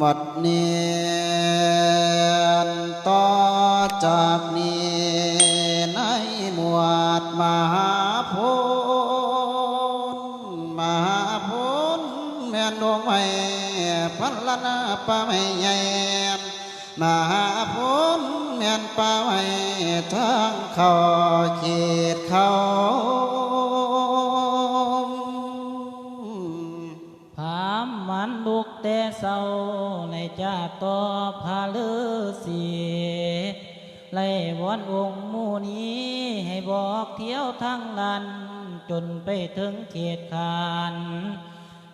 บัดเนียนต่อจากนี้ในหมวดมหาพุทธมหาพุทธแม่นดวงไม้พันละนาปะไม่ใหญ่มหาพุทธแม่นปะไม่ทางเขาเขตเขา ลุกแต่เศร้าในจ่าต่อพาลือสีไล่วอนองค์มูนี้ให้บอกเที่ยวทั้งลัน จนไปถึงเขตขาน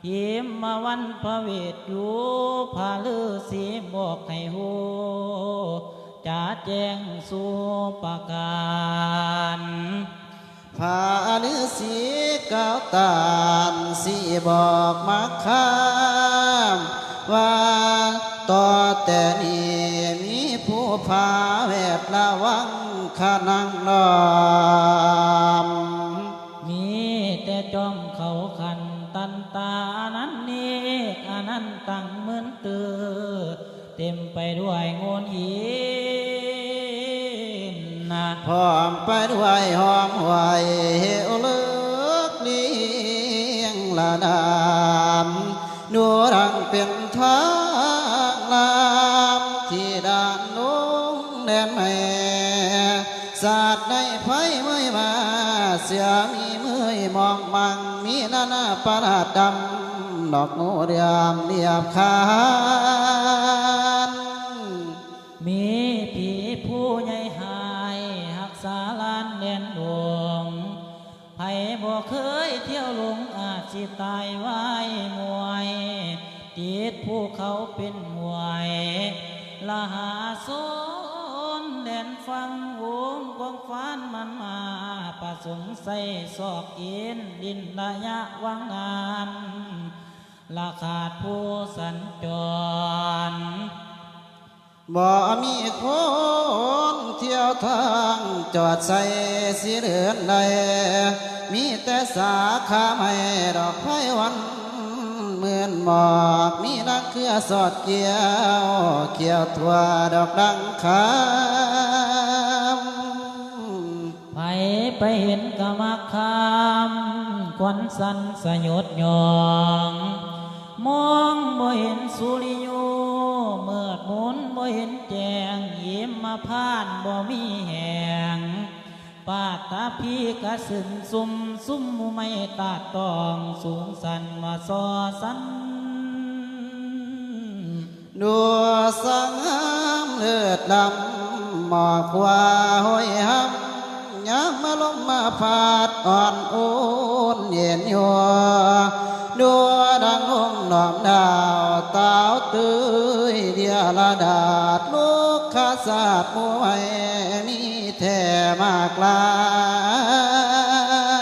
ยิ้มมาวันพระเวทอยู่พาลือสีบอกให้หูจะแจ้งสู่ประการพาฤาษีก้าวตานสีบอกมาข้าาอันนั้นนี้อันนั้นตั้งเหมือนเตือเต็มไปด้วยโงนหินนะพร้อมไปด้วยหอมไหวเหวเลือกเลี้ยงละนามนัวรังเป็นทางลามที่ด่านลุงแดนแม่ศาสตร์ในไฟไม่มาเสียมี ปราดดำดอกงูเรียมเรียบคานมีผีผู้ใหญ่หายหักษาลานเด่นดวงไผบ่เคยเที่ยวลงอาจสิตายไว้มวยติดผู้เขาเป็นหวยละหาโซนแดนฟังวงกองฟ้านมันมา สงค์ใส่ซอกอินดินระยะวังงานละขาดผู้สัญจรบ่มีคนเที่ยวทางจอดใส่สีเรือนใดมีแต่สาขาไม่ดอกไผ่วันเหมือนหมอกมีนักเครือสอดเกี่ยว เกี่ยวทั่วดอกดังคำ ไปเห็นกะมักคำควันสันสยดหยอง มองบ่เห็นสุริยูเมื่อดมนบ่เห็นแจงยิ้มมาพานบ่มีแหงปาดตาพี่กะสึนซุ่มซุ่มไม่ตาตองสูงสันมาซอสันดัวสังหามเลือดดำหมอกว่าห้อยหำ ยามมาลมมาพาดอ่อนโอนเย็นยัวดัวดังหงดอมดาวตาวตื้ยเดียละดาดลูกข้าศาสตร์มวยมีแท่มากลา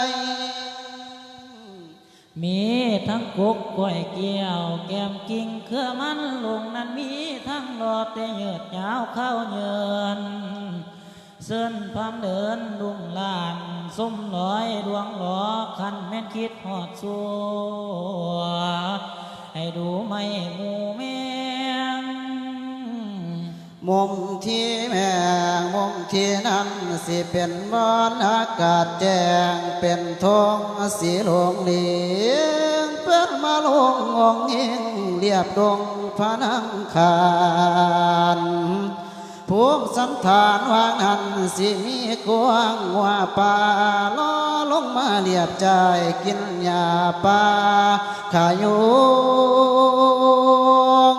ยมีทั้งกกกล้วยเกี้ยว แก้มกิ่งเครือมันลงนั้นมีทั้งดอกแต่เหยือดยาวเข้าเยิน เส้นพามเดินดุงลานส้มลอยดวงหลอคันแม่นคิดหอดสัวให้ดูไม่หมูแมงมุมที่แมงมุมที่นั้นสิเป็นบอนอากาศแจ้งเป็นทงสีหลวงเหลียงเป็นมาลงงงยิงเรียบดงพระนังคาน ภูมิสันฐานวางหันสิมีกวางหัวป่าล้อลงมาเรียบใจกินหญ้าป่าขายุง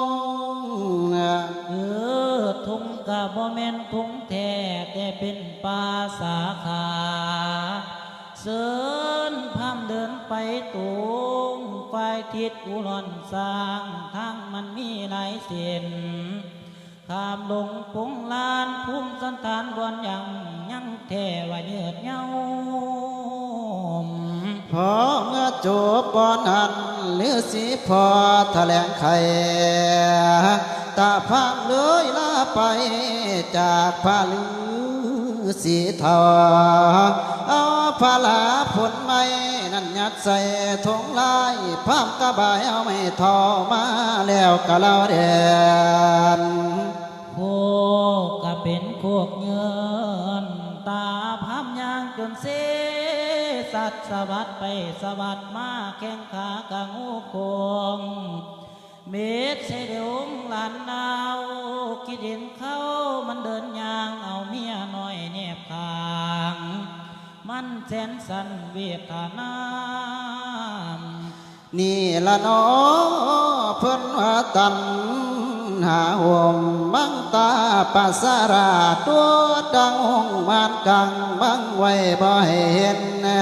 เออทุ่งกะบ่แม่นทุ่งแท้แต่เป็นป่าสาขาเสินพามเดินไปตูงฝ่ายทิศอุรอนสร้างทางมันมีหลายเส้น ข้ามลงปงลานภูมิสันฐานบอนยังยังแทว่าเยือดเหย้าพอเมื่อจบบอนหันหรือสีพอแถลงไข่ตาพังเลยลาไปจากพาลือสีเทาเอาพาลาผลไม้นั่นยัดใส่ถุงลายพามกระบายเอาไม่ทอมาแล้วกะเล่าเดียน เป็นโคกเงินตาพามยางจนเสสัตว์สะบัดไปสะบัดมาแข้งขากะงูโคงเม็ดเสดงหลานนาวคิดเห็นเขามันเดินยางเอาเมียน้อยแนบขางมันแสนสันเวทนานี่ละเนอเพิ่นว่าตัน หาห่วมบังตาปัสสาราตัวดังหงมานกังบังไว้บ่ให้เห็นนะ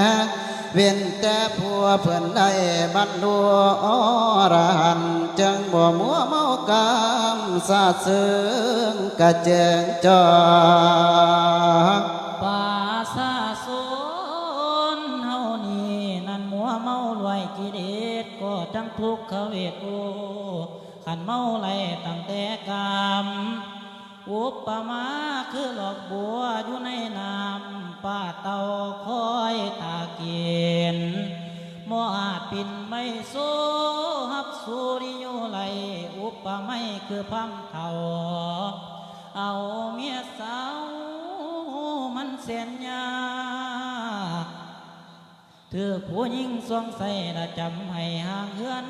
เว้นแต่ผัวเพิ่นได้บรรลุอรหันต์จึงบ่มัวเมากามสาดซึ้งกระเจงจอกป่าซาสนเฮานี่นั่นมัวเมารวยกิเลสก็จังทุกขเวทโอ ขันเมาไหลตั้งแต่กามอุปมาคือหลอกบัวอยู่ในน้ำป่าเตาคอยตาเกียนมออาจปินไม่สูฮับสุริโยไหลอุปไม่คือพัมเทาเอาเมียสาวมันเสียนยาเธอผู้หญิงสวงใส่ละจำให้ห่างเฮือน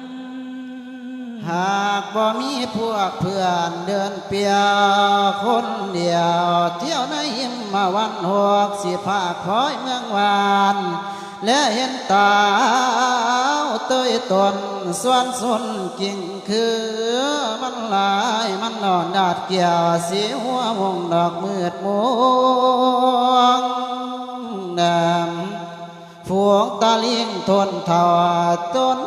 หากบ่มีพวกเพื่อนเดินเปียคนเดียว เที่ยวในหิมมาวันหกสิภาคอยเมืองวาน และเห็นตาวเตยตนส่วนสนกิ่งคือมันหลายมันนอนดาดเกี่ยวสีหัววงดอกมืดมวงดำ พวงตาเลี้ยงทนเท่าต้น